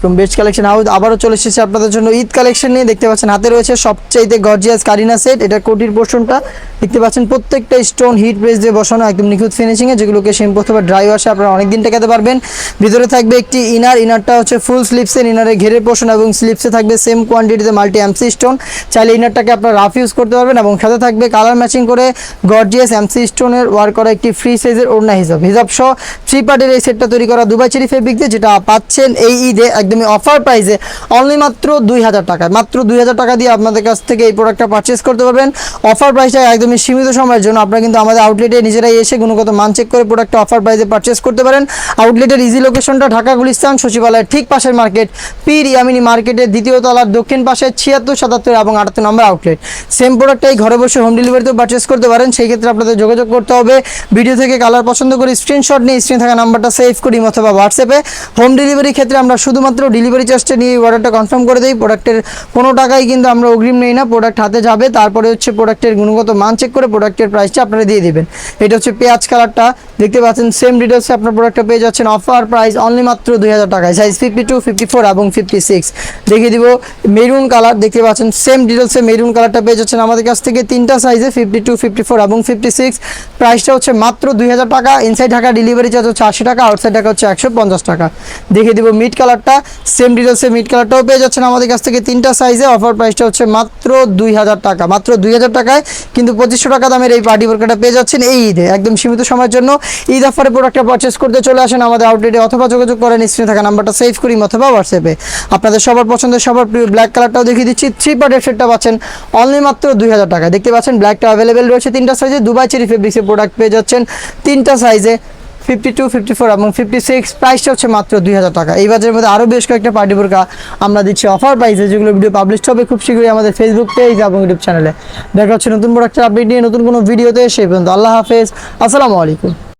আলাইকুম। Best collection house আবারও চলে এসেছে আপনাদের জন্য। ঈদ কালেকশন নিয়ে দেখতে পাচ্ছেন, হাতে রয়েছে সবচাইতে গর্জিয়াস কারিনা সেট এটা কোটির পোর্শনটা দেখতে পাচ্ছেন, প্রত্যেকটা স্টোন হিট প্রেস দিয়ে বসানো, একদম নিখুঁত ফিনিশিংয়ে যেগুলোকে শ্যাম্পু অথবা ড্রাই ওয়াশে আপনারা অনেকদিন টেকাতে পারবেন। ভিতরে থাকবে একটি ইনার ইনারটা হচ্ছে ফুল স্লিপসের ইনারে ঘেরের পোর্শন এবং স্লিপসে থাকবে সেম কোয়ান্টিটিতে মাল্টি এমসি স্টোন চাইলে ইনারটাকে আপনারা রাফ ইউজ করতে পারবেন এবং সাথে থাকবে কালার ম্যাচিং করে গর্জিয়াস এমসি স্টোনের ওয়ার্ক করা একটি ফ্রি সাইজের ওড়না হিসাব। হিসাব সহ থ্রি পার্টের এই সেটটা তৈরি করা দুবাই চেরি ফেব্রিক দিয়ে, যেটা পাচ্ছেন এই ঈদে একদমই অফার প্রাইসে অনলি মাত্র দুই হাজার টাকায় মাত্র দুই হাজার টাকা দিয়ে আপনাদের কাছ থেকে এই প্রোডাক্টটা পারচেস করতে পারবেন। অফার প্রাইসটা একদমই সীমিত সময়ের জন্য আপনারা কিন্তু আমাদের আউটলেটে নিজেরাই এসে গুণগত মান চেক করে প্রোডাক্টটা অফার প্রাইসে পারচেস করতে পারেন। আউটলেটের ইজি লোকেশনটা ঢাকা, গুলিস্তান সচিবালয়ের ঠিক পাশের মার্কেট পীর ইয়ামিনী মার্কেটের দ্বিতীয় তলার দক্ষিণ পাশে ছিয়াত্তর, সাতাত্তর এবং আটাত্তর নম্বর আউটলেট সেম প্রোডাক্টটাই ঘরে বসে হোম ডেলিভারিতেও পারচেস করতে পারেন, সেই ক্ষেত্রে আপনাদের যোগাযোগ করতে হবে। ভিডিও থেকে কালার পছন্দ করে স্ক্রিনশট নিয়ে স্ক্রিনে থাকা নাম্বারটা সেভ করি অথবা হোয়াটসঅ্যাপে হোম ডেলিভারি ক্ষেত্রে আমরা শুধুমাত্র ডেলিভারি চার্জটা নিয়ে এই অর্ডারটা কনফার্ম করে দিই। প্রোডাক্টের কোনো টাকাই কিন্তু আমরা অগ্রিম নেই না। প্রোডাক্ট হাতে যাবে, তারপরে হচ্ছে প্রোডাক্টের গুণগত মান চেক করে প্রোডাক্টের প্রাইসটা আপনারা দিয়ে দেবেন। এটা হচ্ছে পেঁয়াজ কালারটা দেখতে পাচ্ছেন সেম ডিটেলসে আপনার প্রোডাক্টটা পেয়ে যাচ্ছেন। অফার প্রাইস অনলি মাত্র দুই হাজার টাকায়। Size fifty two fifty four এবং ফিফটি সিক্স দেখিয়ে দিব মেরুন কালার দেখতে পাচ্ছেন সেম ডিটেলসে মেরুন কালারটা পেয়ে যাচ্ছেন আমাদের কাছ থেকে। তিনটা সাইজে ফিফটি টু ফিফটি ফোর এবং ফিফটি সিক্স প্রাইসটা হচ্ছে মাত্র দুই হাজার টাকা। ইনসাইড ঢাকা ডেলিভারি চার্জ হচ্ছে আশি টাকা আউটসাইড ঢাকা হচ্ছে একশো পঞ্চাশ টাকা। দেখিয়ে দিব মিড কালারটা সেম ডিটেলসে মিড কালারটাও পেয়ে যাচ্ছেন আমাদের কাছ থেকে। তিনটা সাইজে অফার প্রাইসটা হচ্ছে মাত্র দুই হাজার টাকা, মাত্র দুই হাজার টাকায়। কিন্তু পঁচিশশো টাকা দামের এই পার্টি বোরকাটা পেয়ে যাচ্ছেন এই ঈদে, একদম সীমিত সময়ের জন্য। ঈদ অফারে প্রোডাক্টটা পারচেস করতে চলে আসেন আমাদের আউটলেটে অথবা যোগাযোগ করেন স্ক্রিনে থাকা নাম্বারটা সেভ করি অথবা হোয়াটসঅ্যাপে আপনাদের সবার পছন্দের, সবার প্রিয় ব্ল্যাক কালারটাও দেখিয়ে দিচ্ছি। থ্রি পার্টের সেটটা পাচ্ছেন অনলি মাত্র দুই হাজার টাকা দেখতে পাচ্ছেন ব্ল্যাকটা অ্যাভেলেবেল রয়েছে তিনটা সাইজে দুবাই চেরি ফেব্রিক্সের প্রোডাক্ট পেয়ে যাচ্ছেন তিনটা সাইজে ফিফটি টু ফিফটি ফোর এবং ফিফটি সিক্স প্রাইসটা হচ্ছে মাত্র দুই হাজার টাকা। এই বাজারের মধ্যে আরও বেশ কয়েকটা পার্টি বোরকা আমরা দিচ্ছি অফার প্রাইসে যেগুলো ভিডিও পাবলিশ হবে খুব শীঘ্রই আমাদের ফেসবুক পেজ এবং ইউটিউব চ্যানেলে দেখা হচ্ছে নতুন প্রোডাক্টের আপডেট নিয়ে নতুন কোনো ভিডিওতে সেই পর্যন্ত আল্লাহ হাফেজ। আসসালামু আলাইকুম।